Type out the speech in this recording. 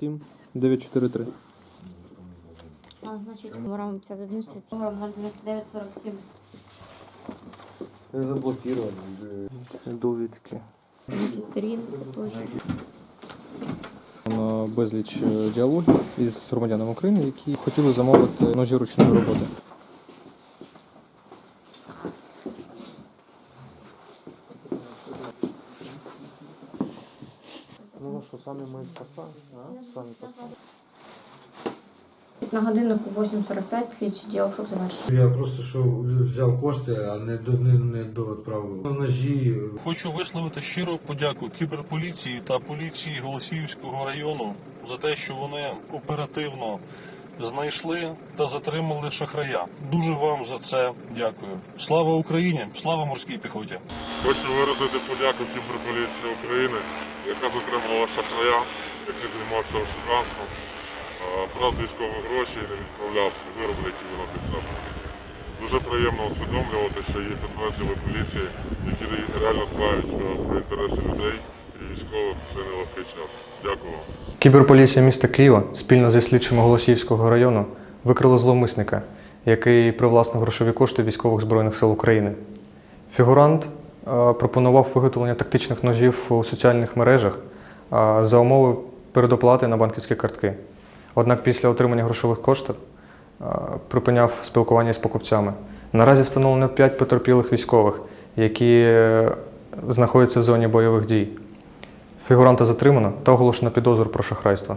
047 943. А, значить, номером 51 67, номером 099 47. Заблокировано. Довідки. Сторінки. На безліч е, діалогів із громадянами України, які хотіли замовити ножі ручної роботи. Ну що, самі ми спасали? Самі спасали. На годиннику 8.45 слідчий діалог, щоб завершити. Я просто що взяв кошти, а не до не, не до відправив. Ножі Хочу висловити щиру подяку кіберполіції та поліції Голосіївського району за те, що вони оперативно знайшли та затримали шахрая. Дуже вам за це дякую. Слава Україні! Слава морській піхоті! Хочу виразити подяку кіберполіції України, яка затримала шахрая, який займався шахрайством, брав з військових гроші і не відправляв вироби, які він написав. Дуже приємно усвідомлювати, що є підрозділи поліції, які реально дбають про інтереси людей військових в цей нелегкий час. Дякую вам. Кіберполіція міста Києва спільно зі слідчими Голосіївського району викрила зловмисника, який привласнив грошові кошти військових збройних сил України. Фігурант е, пропонував виготовлення тактичних ножів у соціальних мережах е, за умови передоплати на банківські картки. Однак після отримання грошових коштів е, припиняв спілкування з покупцями. Наразі встановлено 5 потерпілих військових, які знаходяться в зоні бойових дій. Фігуранта затримано та оголошено підозру про шахрайство.